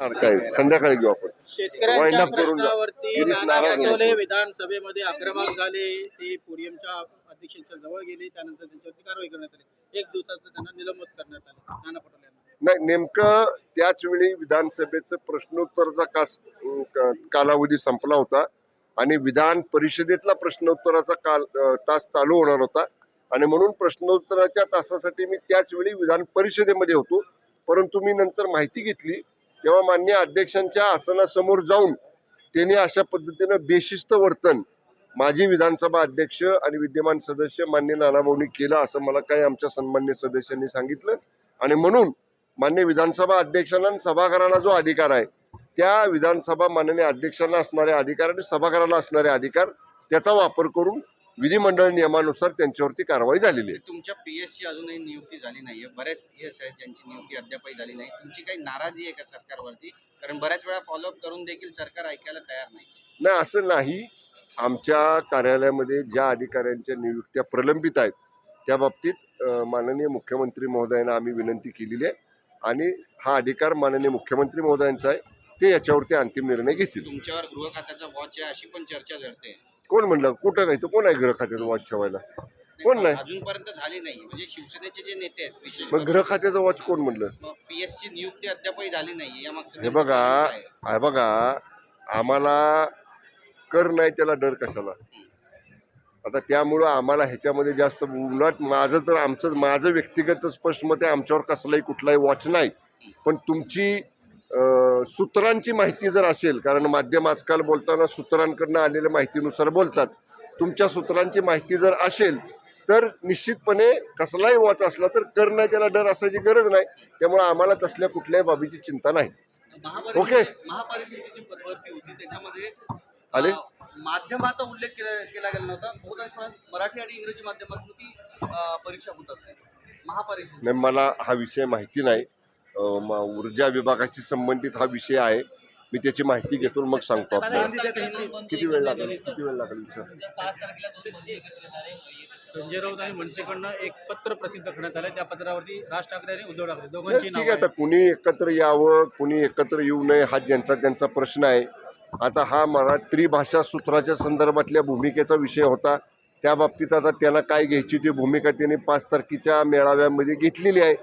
काय संध्याकाळी घेऊ आपण. करून. विधानसभेमध्ये आक्रमक झाले. ते पुडियमच्या अध्यक्षांच्या जवळ गेले. त्यानंतर त्यांच्यावरती कारवाई करण्यात आली. एक दिवसाचं त्यांना निलंबित करण्यात आले. नाना पटोले नाही नेमकं त्याच वेळी विधानसभेचं प्रश्नोत्तरचा कास कालावधी संपला होता आणि विधान परिषदेतला प्रश्नोत्तराचा काल तास चालू होणार होता. आणि म्हणून प्रश्नोत्तराच्या तासासाठी मी त्याच वेळी विधान परिषदेमध्ये होतो. परंतु मी नंतर माहिती घेतली. तेव्हा मान्य अध्यक्षांच्या आसनासमोर जाऊन त्यांनी अशा पद्धतीनं बेशिस्त वर्तन माजी विधानसभा अध्यक्ष आणि विद्यमान सदस्य मान्य नानाभाऊंनी केलं असं मला काही आमच्या सन्मान्य सदस्यांनी सांगितलं. आणि म्हणून मान्य विधानसभा अध्यक्षांना आणि सभागृहाला जो अधिकार आहे त्या विधानसभा माननीय अध्यक्षांना असणाऱ्या अधिकार आणि सभागृहाला असणारे अधिकार त्याचा वापर करून विधिमंडळ नियमानुसार त्यांच्यावरती कारवाई झालेली आहे. तुमच्या पीएस ची अजूनही नियुक्ती झाली नाहीये. बऱ्याच पीएस आहेत ज्यांची नियुक्ती अद्यापही झाली नाही. तुमची काही नाराजी आहे का सरकारवरती? कारण बऱ्याच वेळा फॉलोअप करून देखील सरकार ऐकायला तयार नाही. नाही असं नाही. आमच्या कार्यालयामध्ये ज्या अधिकाऱ्यांच्या नियुक्त्या प्रलंबित आहेत त्या बाबतीत माननीय मुख्यमंत्री महोदयांना आम्ही विनंती केलेली आहे. आणि हा अधिकार माननीय मुख्यमंत्री महोदयांचा आहे ते याच्यावरती अंतिम निर्णय घेतील. तुमच्यावर गृह खात्याचा वॉच आहे अशी पण चर्चा झडते कोण म्हणलं? कुठं काय तो कोण आहे ग्रह खात्याचं वॉच ठेवायला? कोण नाही? अजूनपर्यंत झाली नाही. म्हणजे शिवसेनेचे जे नेते आहेत विशेष मग ग्रह खात्याचं वॉच कोण म्हणलं? पीएस ची नियुक्ती अद्यापही झाली नाही या मागचं हे बघा हे बघा आम्हाला कर नाही त्याला डर कशाला? आता त्यामुळं आम्हाला ह्याच्यामध्ये जास्त उलट माझं तर आमचं माझं व्यक्तिगत स्पष्ट मत आहे आमच्यावर कसलाही कुठलाही वॉच नाही. पण तुमची सूत्रांची माहिती जर असेल कारण माध्यम आजकाल बोलताना सूत्रांकडनं आलेल्या माहितीनुसार बोलतात तुमच्या सूत्रांची माहिती जर असेल तर निश्चितपणे कसलाही वॉच असला तर कर नाही त्याला डर असायची गरज नाही त्यामुळे आम्हाला तसल्या कुठल्याही बाबीची चिंता नाही. ओके. आले? माध्यमाचा उल्लेख केला केला गेला नव्हता. बहुतांश मराठी आणि इंग्रजी माध्यमातून ती परीक्षा होत असते. महापालिका नाही मला हा विषय माहिती नाही. ऊर्जा विभागाशी संबंधित हा विषय आहे. मी त्याची माहिती घेतो मग सांगतो आपल्याला. किती वेळ लागेल? किती वेळ लागेल. संजय राऊत आणि मनसेकडनं एक पत्र प्रसिद्ध करण्यात आलं त्या पत्रावरती राज ठाकरे आणि उद्धव ठाकरे दोघांची ठीक आहे आता कुणी एकत्र यावं कुणी एकत्र येऊ नये हा ज्यांचा त्यांचा प्रश्न आहे. आता हा मरा त्रिभाषा सूत्राच्या संदर्भातल्या भूमिकेचा विषय होता. त्या बाबतीत आता त्याला काय घ्यायची ती भूमिका त्यांनी पाच तारखेच्या मेळाव्यामध्ये घेतलेली आहे.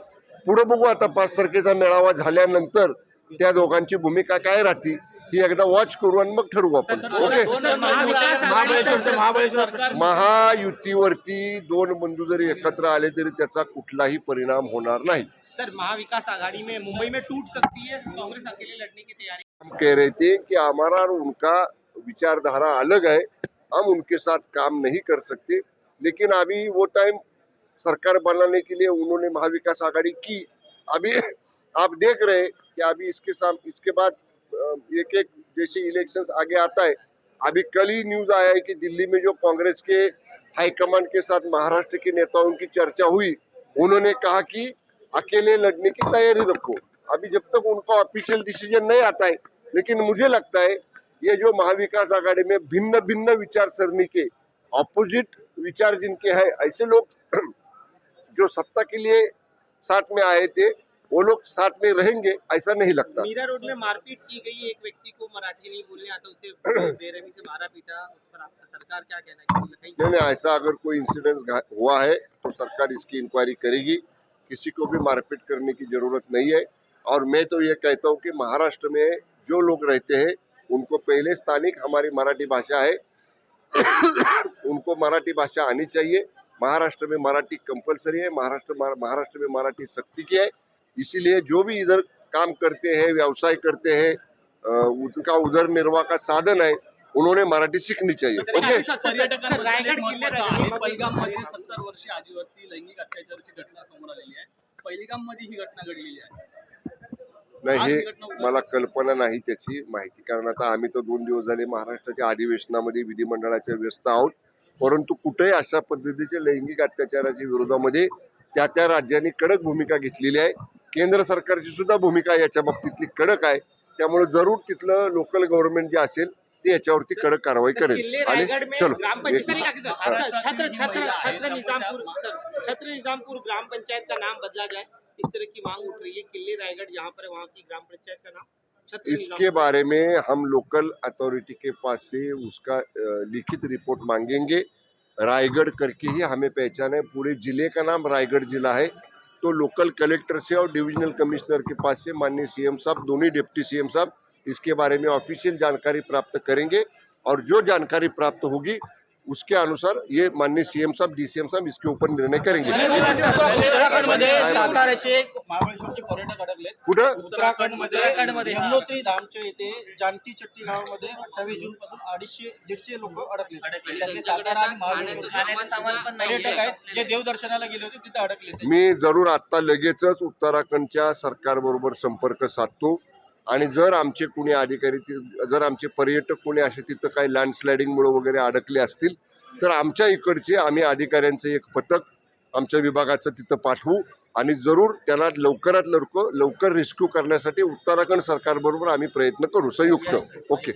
पुढे बघू आता पाच तारखेचा मेळावा झाल्यानंतर त्या दोघांची भूमिका काय राहते ही एकदा वॉच करू आणि मग ठरवू आपण. ओके महायुतीवरती दोन बंधू जरी एकत्र आले तरी त्याचा कुठलाही परिणाम होणार नाही. सर महाविकास आघाड़ी में मुंबई में टूट सकती है? कांग्रेस अकेले लड़ने की तैयारी हम कह रहे थे कि हमारा और उनका विचारधारा अलग है हम उनके साथ काम नहीं कर सकते लेकिन अभी वो टाइम सरकार बनाने के लिए उन्होंने महाविकास आघाड़ी की। अभी आप देख रहे हैं कि अभी इसके साम, इसके बाद एक एक जैसे इलेक्शंस आगे आता है। अभी कल ही न्यूज़ आया है कि दिल्ली में जो कांग्रेस के हाईकमान के साथ महाराष्ट्र के नेताओं की चर्चा हुई, उन्होंने कहा कि अकेले लड़ने की तैयारी रखो। अभी जब तक उनका ऑफिशियल डिसीज़न नहीं आता है, लेकिन मुझे लगता है ये जो महाविकास आघाड़ी में भिन्न भिन्न विचार सरणी के ऑपोजिट विचार जिनके हैं, ऐसे लोग जो सत्ता के लिए साथ में आए थे वो लोग साथ में रहेंगे ऐसा नहीं लगता। मीरा रोड में मारपीट की गई एक व्यक्ति को मराठी नहीं बोलने आता उसे बेरहमी से मारा पीटा उस पर आपका सरकार क्या कहना है? नहीं नहीं ऐसा अगर कोई इंसिडेंट हुआ है तो सरकार इसकी इंक्वायरी करेगी। किसी को भी मारपीट करने की ज़रूरत नहीं है। और मैं तो ये कहता हूँ कि महाराष्ट्र में जो लोग रहते हैं उनको पहले स्थानिक हमारी मराठी भाषा है। उनको मराठी भाषा आनी चाहिए। महाराष्ट्र में मराठी कंपलसरी है महाराष्ट्र महाराष्ट्र में मराठी सक्ती की है। इसीलिए जो भी इधर काम करते हैं व्यवसाय करते हैं उनका उधर निर्वाह का साधन है उन्होंने मराठी सीखनी चाहिए। ओके? पर्यटकांमध्ये रायगड एक किल्ले महत्त्वाचं आहे. रायगड पहिलगाममध्ये सत्तर वर्षीय आजीवरती लैंगिक अत्याचाराची घटना समोर आलेली आहे. पहिलगाममध्ये ही घटना घडलेली आहे. नाही हे मला. कल्पना नाही त्याची माहिती कारण आता आम्ही तर दोन दिवस झाले महाराष्ट्राच्या अधिवेशनामध्ये विधिमंडळाच्या व्यस्त आहोत. परंतु कुठेही अशा पद्धतीचे लैंगिक अत्याचाराच्या विरोधामध्ये त्या त्या राज्यांनी कडक भूमिका घेतलेली आहे. केंद्र सरकारची सुद्धा भूमिका याच्या बाबतीतली कडक आहे. त्यामुळे जरूर तिथलं लोकल गव्हर्नमेंट जे असेल ते याच्यावरती कडक कारवाई करेल. आणि चलो. हाँ। छत्र छत्र छत्र निजामपुर छत्र निजामपुर ग्राम पंचायत का नाम बदला जाए इस तरह की मांग उठ रही है. किले रायगढ़ जहाँ पर है, वहाँ की ग्राम पंचायत का नाम. इसके बारे में हम लोकल अथॉरिटी के पास से उसका लिखित रिपोर्ट मांगेंगे। रायगढ़ करके ही हमें पहचान है। पूरे ज़िले का नाम रायगढ़ जिला है। तो लोकल कलेक्टर से और डिविजनल कमिश्नर के पास से माननीय सीएम साहब, दोनों डिप्टी सीएम साहब इसके बारे में ऑफिशियल जानकारी प्राप्त करेंगे। और जो जानकारी प्राप्त होगी उसके अनुसार ये माननीय सीएम साहब डीसीएम साहब इसके ऊपर निर्णय करेंगे। जानकी चट्टी गावामध्ये अठ्ठावीस जून पासून अडीचशे दीडशे लोक अडकले आता जे देवदर्शनाला गेले होते तिथे अडकले मी जरूर आत्ता लगेचच उत्तराखंडच्या सरकारबरोबर संपर्क साधतो. आणि जर आमचे कोणी अधिकारी ति- जर आमचे पर्यटक कोणी असे तिथं काही लँडस्लायडिंगमुळे वगैरे अडकले असतील तर आमच्या इकडचे आम्ही अधिकाऱ्यांचं एक पथक आमच्या विभागाचं तिथं पाठवू आणि जरूर त्यांना लवकरात लवकर लवकर रेस्क्यू करण्यासाठी उत्तराखंड सरकारबरोबर आम्ही प्रयत्न करू. संयुक्त. ओके